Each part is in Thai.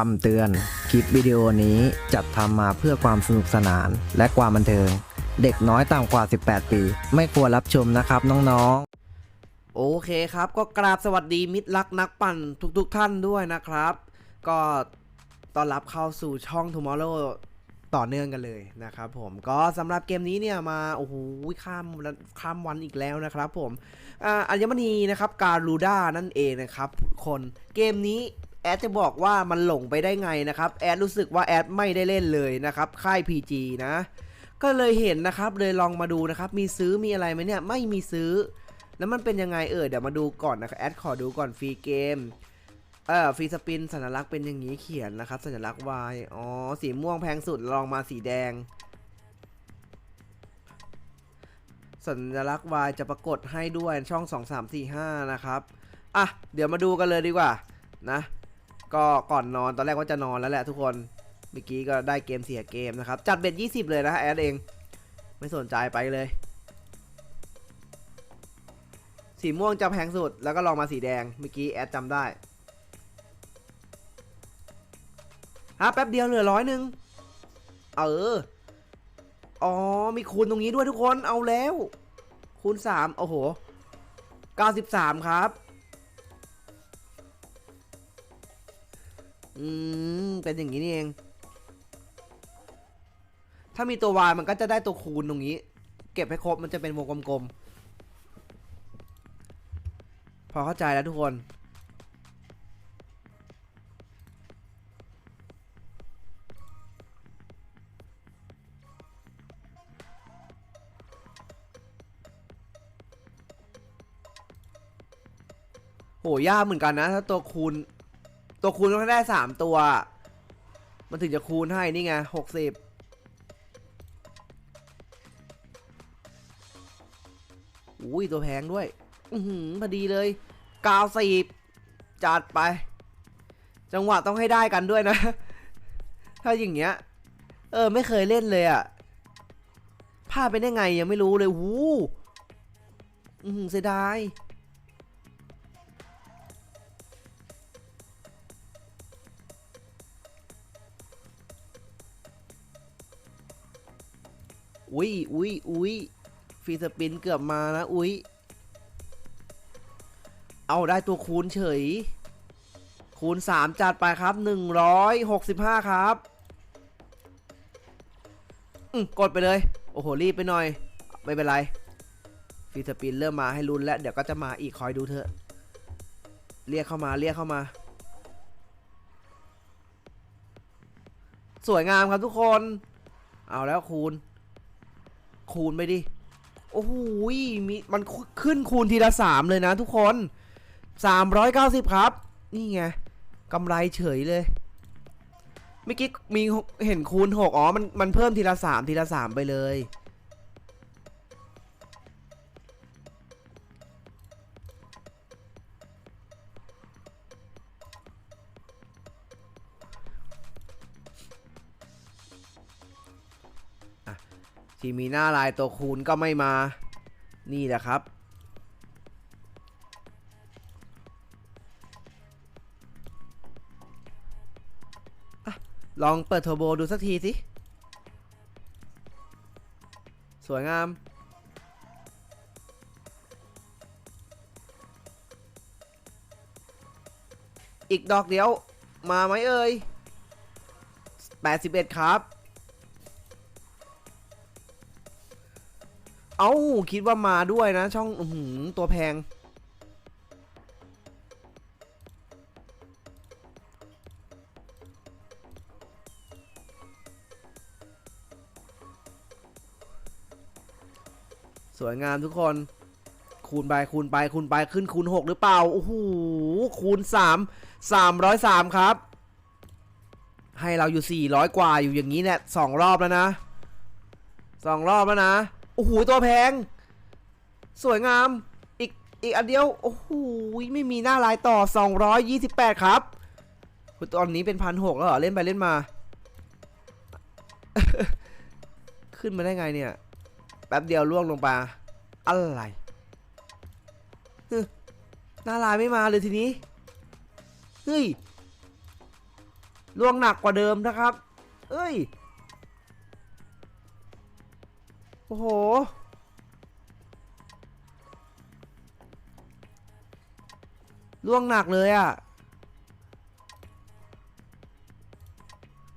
คำเตือน คลิปวิดีโอนี้จัดทำมาเพื่อความสนุกสนานและความบันเทิง เด็กน้อยต่ำกว่า 18 ปี ไม่ควรรับชมนะครับน้องๆ โอเคครับก็กราบสวัสดีมิตรรักนักปั่นทุกๆทท่านด้วยนะครับ ก็ต้อนรับเข้าสู่ช่อง Tomorrow ต่อเนื่องกันเลยนะครับผมก็สำหรับเกมนี้เนี่ยมาโอ้โหข้ามข้ามวันอีกแล้วนะครับผมอัญมณีนะครับการูด้านั่นเองนะครับคนเกมนี้ แอดจะบอกว่ามันหลงไปได้ไงนะครับ แอดรู้สึกว่าแอดไม่ได้เล่นเลยนะครับ ค่าย PG นะ ก็เลยเห็นนะครับ เลยลองมาดูนะครับ มีซื้อมีอะไรไหมเนี่ย ไม่มีซื้อ แล้วมันเป็นยังไงเออเดี๋ยวมาดูก่อนนะครับ แอดขอดูก่อนฟรีเกม เออฟรีสปินสัญลักษณ์เป็นอย่างนี้เขียนนะครับ สัญลักษณ์ Y อ๋อ สีม่วงแพงสุด ลองมาสีแดง สัญลักษณ์ Y จะปรากฏให้ด้วยช่อง 2 3 4 5 นะครับ อะ เดี๋ยวมาดูกันเลยดีกว่า นะ ก็ก่อนนอนตอนแรกว่าจะนอนแล้วแหละทุกคนเมื่อกี้ก็ได้เกมเสียเกมนะครับ จัดเบ็ด20 เลยนะแอดเอง ไม่สนใจไปเลย สีม่วงจะแพงสุดแล้วก็ลองมาสีแดงเมื่อกี้แอดจำได้ฮะแป๊บเดียวเหลือร้อยหนึ่งเออ อ๋อ มีคูณตรงนี้ด้วยทุกคนเอาแล้ว คูณสามโอ้โหเก้าสิบสามครับ อืม เป็นอย่างนี้นี่เอง ถ้ามีตัว y มันก็จะได้ตัวคูณตรงนี้ เก็บให้ครบมันจะเป็นวงกลมๆ พอเข้าใจแล้วทุกคน โหยากเหมือนกันนะ ถ้าตัวคูณ ตัวคูณต้องได้สามตัว มันถึงจะคูณให้นี่ไงหกสิบอุ้ยตัวแพงด้วย อือหือพอดีเลยกาวสิบจัดไป จังหวะต้องให้ได้กันด้วยนะ ถ้าอย่างเงี้ย เออไม่เคยเล่นเลยอะพลาดไปได้ไงยังไม่รู้เลยหูอือหือเสียดาย อุ้ยอุ้ยอุ้ยฟรีสปินเกือบมานะ อุ้ยเอาได้ตัวคูณเฉย คูณ 3 จัดไปครับ 165 ครับ อืมกดไปเลย โอ้โห รีบไปหน่อย ไม่เป็นไรฟรีสปินเริ่มมาให้ลุ้นแล้ว เดี๋ยวก็จะมาอีกคอยดูเถอะ เรียกเข้ามาเรียกเข้ามา สวยงามครับทุกคน เอาแล้วคูณ คูณไปดิ โอ้โหยมีมันขึ้นคูณทีละสามเลยนะทุกคน390ครับ นี่ไงกำไรเฉยเลยเมื่อกี้มีเห็นคูณ6อ๋อ มันมันเพิ่มทีละ3ทีละ3ไปเลย ที่มีหน้าลายตัวคูณก็ไม่มา นี่แหละครับอลองเปิดเทอร์โบดูสักทีสิ สวยงามอีกดอกเดียวมาไหมเอ่ย81 ครับ เอ้าคิดว่ามาด้วยนะ ช่องหืตัวแพง สวยงามทุกคน คูณไปคูณไปคูณไปขึ้นคูณ 6 หรือเปล่า โอ้โหคูณ 3 303 ครับ ให้เราอยู่ 400 กว่าอยู่อย่างนี้เนี่ยสองรอบแล้วนะสองรอบแล้วนะ โอ้โหตัวแพง สวยงาม อีกอีกอันเดียว โอ้โหไม่มีหน้าลายต่อ 228 ครับคุณตอนนี้เป็นพันหกแล้วเหรอ เล่นไปเล่นมา ขึ้นมาได้ไงเนี่ย แป๊บเดียวล่วงลงไปอะไรหน้าลายไม่มาเลยทีนี้ เฮ้ยล่วงหนักกว่าเดิมนะครับ เอ้ย โอ้โห ล่วงหนักเลยอะ่ะ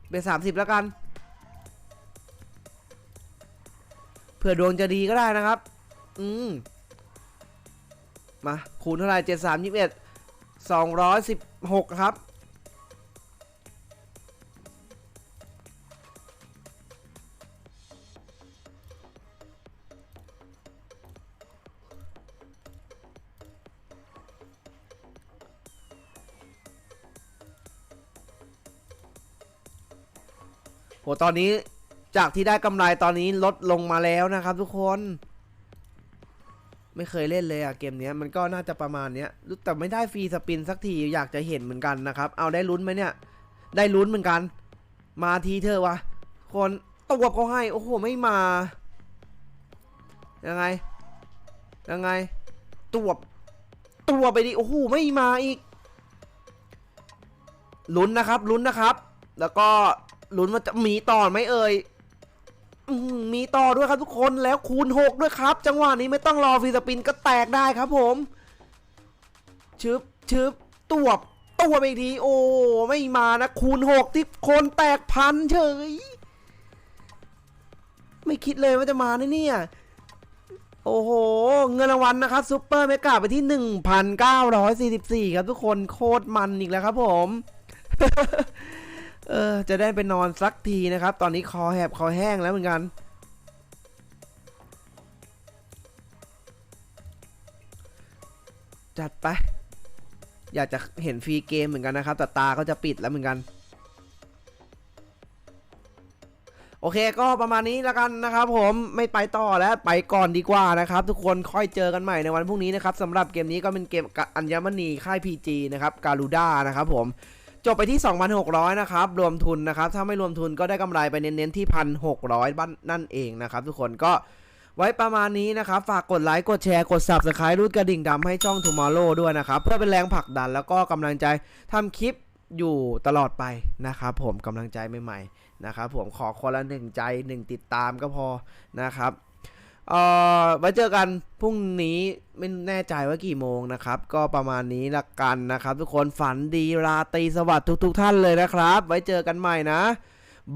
เป็นสามสิบแล้วกัน เผื่อดวงจะดีก็ได้นะครับ อืม มา คูณเท่าไหร่เจ็ดสามยี่สิบเอ็ดสองร้อยสิบหกครับ โหตอนนี้จากที่ได้กำไรตอนนี้ลดลงมาแล้วนะครับ ทุกคน ไม่เคยเล่นเลยอะเกมเนี้ยมันก็น่าจะประมาณเนี้ยแต่ไม่ได้ฟรีสปินสักทีอยากจะเห็นเหมือนกันนะครับ เอาได้ลุ้นไหมเนี่ย ได้ลุ้นเหมือนกัน มาทีเธอวะคนตัวบเขาให้โอ้โหไม่มา ยังไง ยังไง ตัวบตัวบไปดิโอ้โหไม่มาอีกลุ้นนะครับลุ้นนะครับ แล้วก็ ลุ้นว่าจะมีต่อไหมเอ่ยมีต่อด้วยครับทุกคนแล้วคูณ 6 ด้วยครับ จังหวะนี้ไม่ต้องรอฟีสปินก็แตกได้ครับผมชึบชึบตัวบตัวบอีกทีโอ้ไม่มานะคูณ 6 ที่คนแตกพันเฉย ไม่คิดเลยว่าจะมานะเนี่ยโอ้โห เงินรางวัลนะครับซูเปอร์เมกาไปที่ 1,944 ครับทุกคนโคตรมันอีกแล้วครับผม เออ จะได้ไปนอนสักทีนะครับ ตอนนี้คอแหบคอแห้งแล้วเหมือนกันจัดไป อยากจะเห็นฟรีเกมเหมือนกันนะครับ แต่ตาก็จะปิดแล้วเหมือนกัน โอเคก็ประมาณนี้แล้วกันนะครับ ผมไม่ไปต่อแล้วไปก่อนดีกว่านะครับ ทุกคนค่อยเจอกันใหม่ในวันพรุ่งนี้นะครับสำหรับเกมนี้ก็เป็นเกมอัญมณีค่าย PG นะครับการูด้านะครับผม จบไปที่ 2,600 นะครับ รวมทุนนะครับ ถ้าไม่รวมทุนก็ได้กำไรไปเน้นๆที่ 1,600บ้านนั่นเองนะครับ ทุกคนก็ไว้ประมาณนี้นะครับ ฝากกดไลค์ กดแชร์ กด Subscribe รูดกระดิ่งดำให้ช่อง Tomorrow ด้วยนะครับ เพื่อเป็นแรงผลักดันแล้วก็กำลังใจทำคลิปอยู่ตลอดไปนะครับผมกำลังใจใหม่ๆนะครับผมขอคนละหนึ่งใจหนึ่งติดตามก็พอนะครับ เอ่อไว้เจอกันพรุ่งนี้ไม่แน่ใจว่ากี่โมงนะครับ ก็ประมาณนี้ละกันนะครับ ทุกคนฝันดีราตรีสวัสดิ์ทุก ๆ ท่านเลยนะครับ ไว้เจอกันใหม่นะ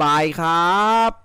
บายครับ